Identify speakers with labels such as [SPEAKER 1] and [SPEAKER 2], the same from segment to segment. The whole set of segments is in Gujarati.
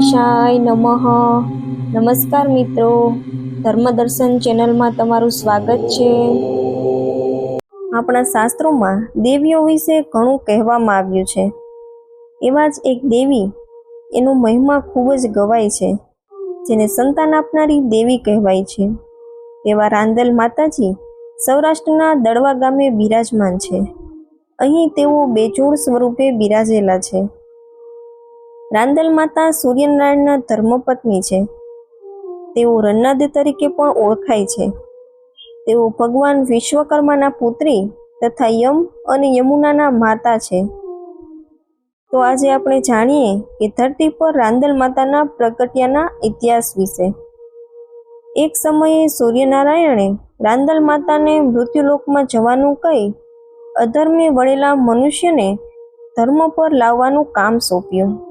[SPEAKER 1] ગણેશાય નમઃ. નમસ્કાર મિત્રો. ધર્મદર્શન ચેનલમાં તમારું સ્વાગત છે. આપણા શાસ્ત્રોમાં દેવીઓ વિશે ઘણું કહેવામાં આવ્યું છે. એવા જ એક દેવી એનો મહિમા ખૂબ જ ગવાય છે, જેને સંતાન આપનારી દેવી કહેવાય છે. એવા રાંદલ માતાજી સૌરાષ્ટ્રના દડવા ગામે બિરાજમાન છે. અહીં તેઓ બેજોડ સ્વરૂપે બિરાજેલા છે. રાંદલ માતા સૂર્યનારાયણના ધર્મપત્ની છે. તેઓ રન્નાદ તરીકે પણ ઓળખાય છે. તેઓ ભગવાન વિશ્વકર્માના પુત્રી તથા યમ અને યમુનાના માતા છે. તો આજે આપણે જાણીએ કે ધરતી પર રાંદલ માતાના પ્રગટ્યાના ઇતિહાસ વિશે. એક સમયે સૂર્યનારાયણે રાંદલ માતાને મૃત્યુલોકમાં જવાનું કહી અધર્મે વળેલા મનુષ્યને ધર્મ પર લાવવાનું કામ સોંપ્યું.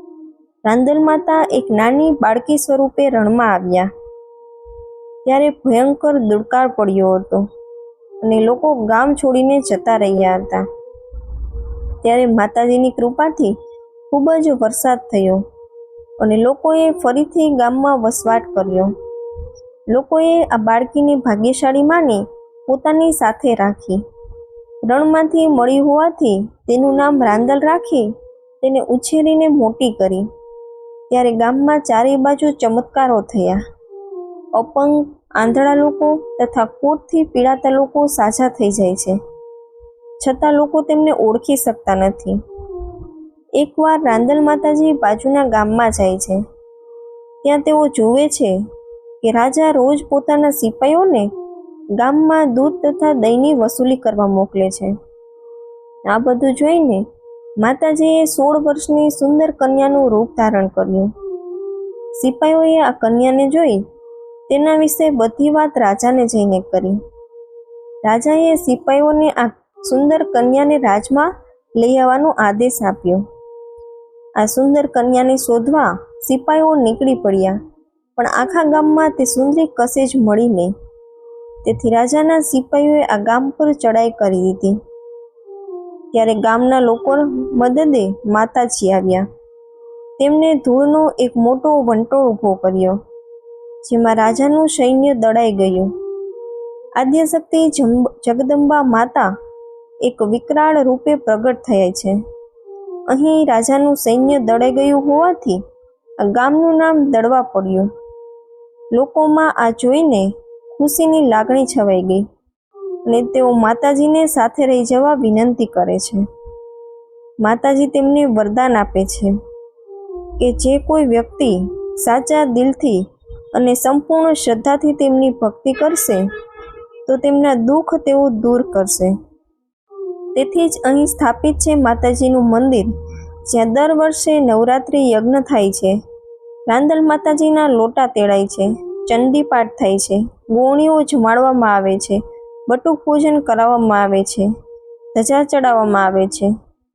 [SPEAKER 1] રાંદલ માતા એક નાની બાળકી સ્વરૂપે રણમાં આવ્યા. ત્યારે ભયંકર દુર્કાળ પડ્યો હતો અને લોકો ગામ છોડીને જતા રહ્યા હતા. ત્યારે માતાજીની કૃપાથી ખૂબ જ વરસાદ થયો અને લોકોએ ફરીથી ગામમાં વસવાટ કર્યો. લોકોએ આ બાળકીને ભાગ્યશાળી માની પોતાની સાથે રાખી. રણમાંથી મળી હોવાથી તેનું નામ રાંદલ રાખી તેને ઉછેરીને મોટી કરી. ત્યારે ગામમાં ચારે બાજુ ચમત્કારો થયા. અપંગ, આંધળા લોકો તથા કોટથી પીડાતા લોકો સાજા થઈ જાય છે. છતાં લોકો તેમને ઓળખી શકતા નથી. એકવાર રાંદલ માતાજી બાજુના ગામમાં જાય છે. ત્યાં તેઓ જુએ છે કે રાજા રોજ પોતાના સિપાઈઓને ગામમાં દૂધ તથા દહીંની વસૂલી કરવા મોકલે છે. આ બધું જોઈને માતાજીએ સોળ વર્ષની સુંદર કન્યાનું રૂપ ધારણ કર્યું. સિપાઈઓએ આ કન્યાને જોઈ તેના વિશે બધી વાત રાજાને જઈને કરી. રાજાએ સિપાઈઓને આ સુંદર કન્યાને રાજમાં લઈ આવવાનો આદેશ આપ્યો. આ સુંદર કન્યાને શોધવા સિપાઈઓ નીકળી પડ્યા, પણ આખા ગામમાં તે સુંદરી કશે જ મળી નહીં. તેથી રાજાના સિપાઈઓએ આ ગામ પર ચડાઈ કરી દીધી. ત્યારે ગામના લોકો મદદે માતાજી આવ્યા. તેમને ધૂળનો એક મોટો વંટોળ ઊભો કર્યો, જેમાં રાજાનું સૈન્ય દડાઈ ગયું. આદ્યશક્તિ જગદંબા માતા એક વિકરાળ રૂપે પ્રગટ થયા છે. અહીં રાજાનું સૈન્ય દડાઈ ગયું હોવાથી આ ગામનું નામ દડવા પડ્યું. લોકોમાં આ જોઈને ખુશીની લાગણી છવાઈ ગઈ. અને તેઓ માતાજીને સાથે રહી જવા વિનંતી કરે છે. માતાજી તેમને વરદાન આપે છે કે જે કોઈ વ્યક્તિ સાચા દિલથી અને સંપૂર્ણ શ્રદ્ધાથી તેમની ભક્તિ કરશે, તો તેમના દુઃખ તેઓ દૂર કરશે. તેથી જ અહીં સ્થાપિત છે માતાજીનું મંદિર, જ્યાં દર વર્ષે નવરાત્રિ યજ્ઞ થાય છે. રાંદલ માતાજીના લોટા તેડાય છે ચંડીપાઠ થાય છે ગોણીઓ જમાડવામાં આવે છે બટુક પૂજન કરાવવામાં આવે છે, ધજા ચડાવવામાં આવે છે,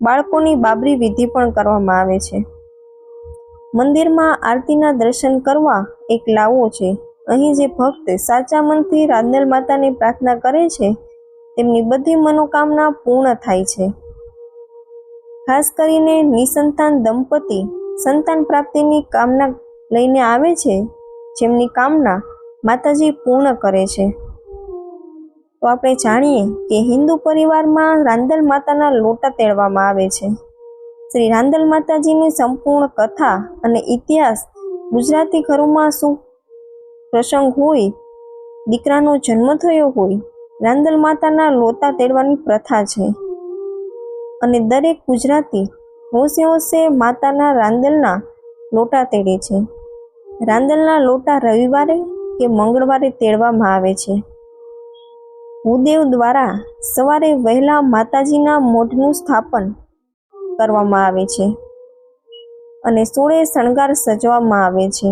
[SPEAKER 1] બાળકોની બાબરી વિધિ પણ કરવામાં આવે છે. મંદિરમાં આરતીના દર્શન કરવા એક લાવો છે. અહીં જે ભક્ત સાચા મનથી રાંદલ માતાની પ્રાર્થના કરે છે, તેમની બધી મનોકામના પૂર્ણ થાય છે. ખાસ કરીને નિસંતાન દંપતી સંતાન પ્રાપ્તિની કામના લઈને આવે છે, જેમની કામના માતાજી પૂર્ણ કરે છે. તો આપણે જાણીએ કે હિન્દુ પરિવારમાં રાંદલ માતાના લોટા તેડવામાં આવે છે. શ્રી રાંદલ માતાજીની સંપૂર્ણ કથા અને ઇતિહાસ ગુજરાતી ઘરોમાં શું પ્રસંગ હોય, દીકરાનો જન્મ થયો હોય રાંદલ માતાના લોટા તેડવાની પ્રથા છે. અને દરેક ગુજરાતી હોશે હોશે માતાના રાંદલના લોટા તેડે છે. રાંદલના લોટા રવિવારે કે મંગળવારે તેડવામાં આવે છે. ભૂદેવ દ્વારા સવારે વહેલા માતાજીના મોઢનું સ્થાપન કરવામાં આવે છે અને સોળે શણગાર સજવામાં આવે છે.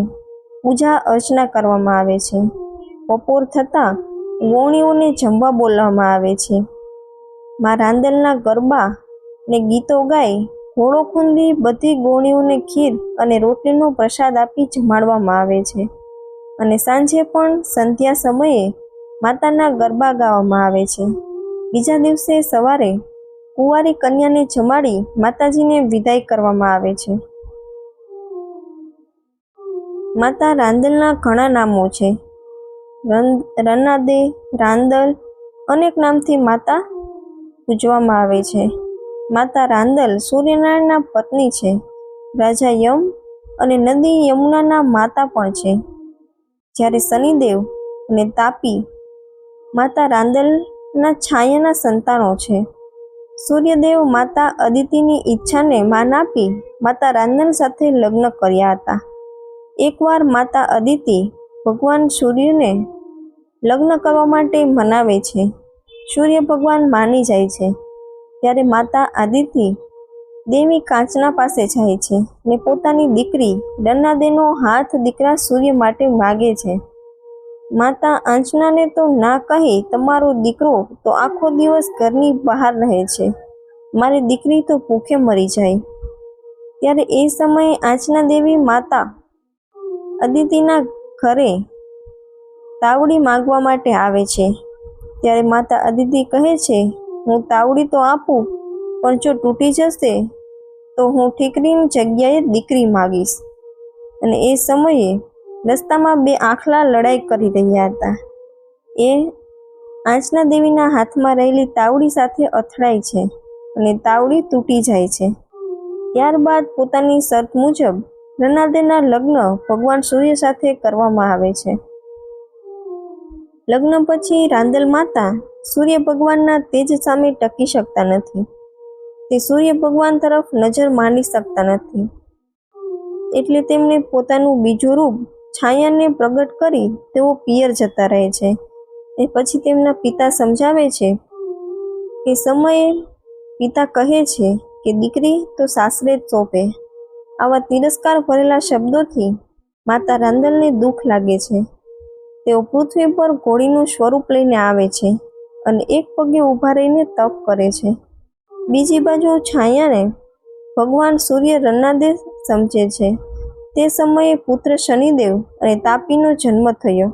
[SPEAKER 1] પૂજા અર્ચના કરવામાં આવે છે. બપોર થતાં ગોણીઓને જમવા બોલાવવામાં આવે છે. માં રાંદલના ગરબા ને ગીતો ગાઈ ઘોડો ખૂંદી બધી ગોણીઓને ખીર અને રોટલીનો પ્રસાદ આપી જમાડવામાં આવે છે. અને સાંજે પણ સંધ્યા સમયે માતાના ગરબા ગાવામાં આવે છે. બીજા દિવસે સવારે કુંવારી કન્યાને જમાડી માતાજીને વિદાય કરવામાં આવે છે. માતા રાંદલના ઘણા નામો છે. રન- રનાદે રાંદલ અનેક નામથી માતા પૂજવામાં આવે છે. માતા રાંદલ સૂર્યનારાયણના પત્ની છે. રાજા યમ અને નદી યમુનાના માતા પણ છે. જ્યારે શનિદેવ અને તાપી માતા રાંદલના છાયાના સંતાનો છે. સૂર્યદેવ માતા અદિતિની ઈચ્છાને માન આપી માતા રાંદેલ સાથે લગ્ન કર્યા હતા. એકવાર માતા અદિતિ ભગવાન સૂર્યને લગ્ન કરવા માટે મનાવે છે. સૂર્ય ભગવાન માની જાય છે. ત્યારે માતા આદિતિ દેવી કાંચના પાસે જાય છે ને પોતાની દીકરી રન્નાદેનો હાથ દીકરા સૂર્ય માટે માગે છે. માતા આંચનાને તો ના કહી તમારો દીકરો તો આખો દિવસ ઘરની બહાર રહે છે. મારી દીકરી તો ભૂખે મરી જાય. ત્યારે એ સમયે આંચના દેવી માતા અદિતિના ઘરે તાવડી માગવા માટે આવે છે. ત્યારે માતા અદિતિ કહે છે, હું તાવડી તો આપું, પણ જો તૂટી જશે, તો હું ઠીકરીની જગ્યાએ દીકરી માગીશ. અને એ સમયે રસ્તામાં બે આખલા લડાઈ કરી રહ્યા હતા. એ આંચના દેવીના હાથમાં રહેલી તાવડી સાથે અથડાય છે અને તાવડી તૂટી જાય છે. ત્યારબાદ પોતાની શરત મુજબ રનાદેના લગ્ન ભગવાન સૂર્ય સાથે કરવામાં આવે છે. લગ્ન પછી રાંદલ માતા સૂર્ય ભગવાનના તેજ સામે ટકી શકતા નથી. તે સૂર્ય ભગવાન તરફ નજર માંડી શકતા નથી. એટલે તેમને પોતાનું બીજું રૂપ છાયાને પ્રગટ કરી તેઓ પિયર જતા રહે છે. એ પછી તેમના પિતા સમજાવે છે એ સમયે પિતા કહે છે કે દીકરી તો સાસરે જ સોંપે. આવા તિરસ્કાર ભરેલા શબ્દોથી માતા રાંદલને દુઃખ લાગે છે. તેઓ પૃથ્વી પર ઘોડીનું સ્વરૂપ લઈને આવે છે અને એક પગે ઊભા રહીને તપ કરે છે. બીજી બાજુ છાયાને ભગવાન સૂર્ય રન્નાદે સમજે છે. તે સમયે પુત્ર શનિદેવ અને તાપીનો જન્મ થયો.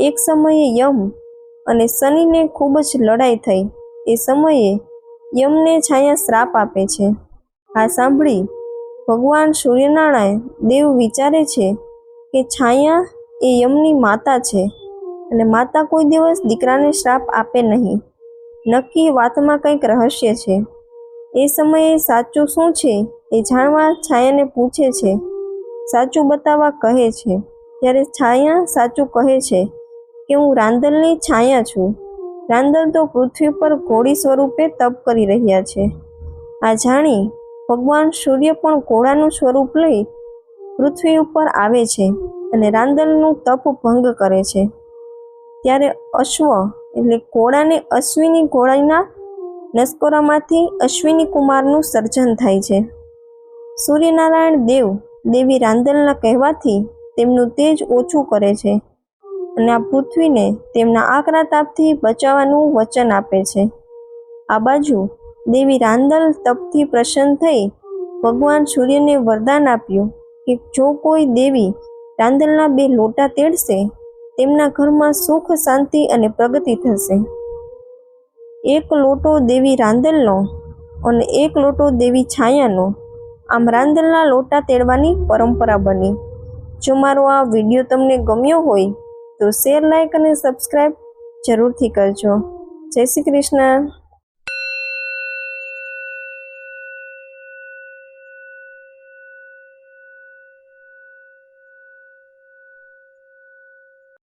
[SPEAKER 1] એક સમયે યમ અને શનિને ખૂબ જ લડાઈ થઈ. એ સમયે યમને છાયા શ્રાપ આપે છે. આ સાંભળી ભગવાન સૂર્યનારાયણ દેવ વિચારે છે કે છાયા એ યમની માતા છે અને માતા કોઈ દિવસ દીકરાને શ્રાપ આપે નહીં. નક્કી વાતમાં કંઈક રહસ્ય છે. એ સમયે સાચું શું છે એ જાણવા છાયાને પૂછે છે. સાચું બતાવવા કહે છે. ત્યારે છાયા સાચું કહે છે કે હું રાંદલની છાયા છું. રાંદલ તો પૃથ્વી પર ઘોડી સ્વરૂપે તપ કરી રહ્યા છે. આ જાણી ભગવાન સૂર્ય પણ ઘોડાનું સ્વરૂપ લઈ પૃથ્વી ઉપર આવે છે અને રાંદલનું તપ ભંગ કરે છે. ત્યારે અશ્વ એટલે ઘોડાને અશ્વિની ઘોડાના નસકોરામાંથી અશ્વિની કુમારનું સર્જન થાય છે. સૂર્યનારાયણ દેવ દેવી રાંદલના કહેવાથી તેમનું તેજ ઓછું કરે છે અને આ પૃથ્વીને તેમના આકરા તાપથી બચાવવાનું વચન આપે છે. આ બાજુ દેવી રાંદલ તપથી પ્રસન્ન થઈ ભગવાન સૂર્યને વરદાન આપ્યું કે જો કોઈ દેવી રાંદલના બે લોટા તેડશે, તેમના ઘરમાં સુખ, શાંતિ અને પ્રગતિ થશે. એક લોટો દેવી રાંદલનો અને એક લોટો દેવી છાયાનો આમ રાંદલના લોટા તેડવાની પરંપરા બની. જો મારો આ વીડિયો તમને ગમ્યો હોય, તો શેર લાઇક અને સબસ્ક્રાઈબ જરૂરથી કરજો. જય શ્રી કૃષ્ણ.